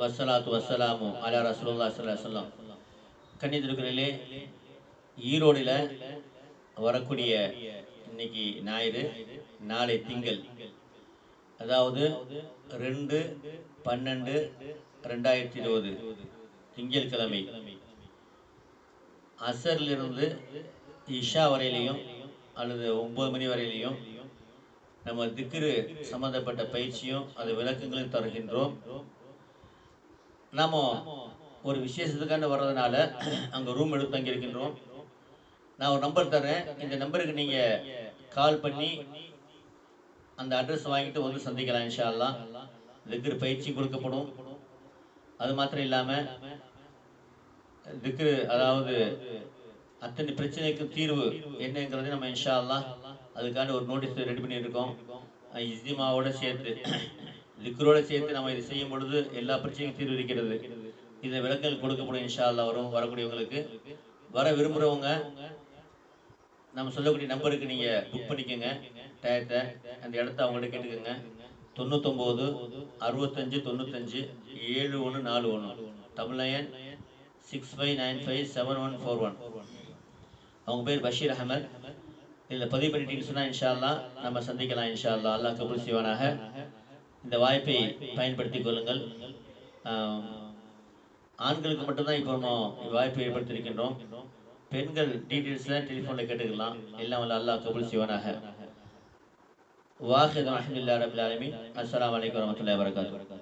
வசலாத்து வசலாமு அலா ரசூலுல்லா சல்லா கன்னிதிருக்கிறே ஈரோடில் வரக்கூடிய இன்னைக்கு ஞாயிறு நாளை திங்கள். அதாவது ரெண்டு பன்னெண்டு ரெண்டாயிரத்தி இருபது திங்கள் கிழமை அசரிலிருந்து இஷா வரையிலையும் அல்லது ஒம்பது மணி வரையிலையும் நம்ம திக்ரு சம்பந்தப்பட்ட பயிற்சியும் அது விளக்கங்களையும் தருகின்றோம். நாம ஒரு விசேஷத்துக்கான வர்றதுனால அங்கே ரூம் எடுத்து தங்கியிருக்கின்றோம். நான் ஒரு நம்பர் தரேன் இந்த நம்பருக்கு நீங்கள் கால் பண்ணி அந்த அட்ரஸ் வாங்கிட்டு வந்து சந்திக்கலாம் இன்ஷால்லாம் திக்ரு பயிற்சி கொடுக்கப்படும். அது மாத்திரம் இல்லாமல் திக்ரு அதாவது அத்தனை பிரச்சனைக்கும் தீர்வு என்னங்கிறது நம்ம இன்ஷா அல்லாஹ் அதுக்கான ஒரு நோட்டீஸ் ரெடி பண்ணியிருக்கோம். இஸ்திமாவோட சேர்த்து. லிக்ரோடு சேர்த்து நம்ம இது செய்யும் பொழுது எல்லா பிரச்சனையும் தீர்வு இருக்கிறது. இந்த விளக்கங்கள் கொடுக்கப்படும் இன்ஷா வரும் வரக்கூடியவங்களுக்கு. வர விரும்புகிறவங்க நம்ம சொல்லக்கூடிய நம்பருக்கு நீங்கள் புக் பண்ணிக்கோங்க. டயத்தை அந்த இடத்த அவங்கள்ட்ட கேட்டுக்கோங்க. தொண்ணூத்தொம்போது அறுபத்தஞ்சு தொண்ணூத்தஞ்சு ஏழு ஒன்று நாலு ஒன்று. Double nine six five nine five seven one four one அவங்க பேர் பஷீர் அகமது இதில் பதிவு பண்ணிட்டீங்கன்னு சொன்னால் இன்ஷா நம்ம சந்திக்கலாம் இன்ஷா அல்லா அல்லாஹ் சிவானாக இந்த வாய்ப்பை பயன்படுத்திக் கொள்ளுங்கள். ஆண்களுக்கு மட்டும்தான் இப்போ நம்ம வாய்ப்பை ஏற்படுத்தியிருக்கின்றோம். பெண்கள் டீட்டெயில்ஸ்லாம் டெலிஃபோனில் கேட்டுக்கலாம். எல்லாம் வல்ல அல்லாஹ் கபுல் சிவனாக வாஹித் அஹமதுல்லா ரபில் ஆலமீன். அஸ்லாம் வலைக்கம் வரமத்துல வரகாத்துஹு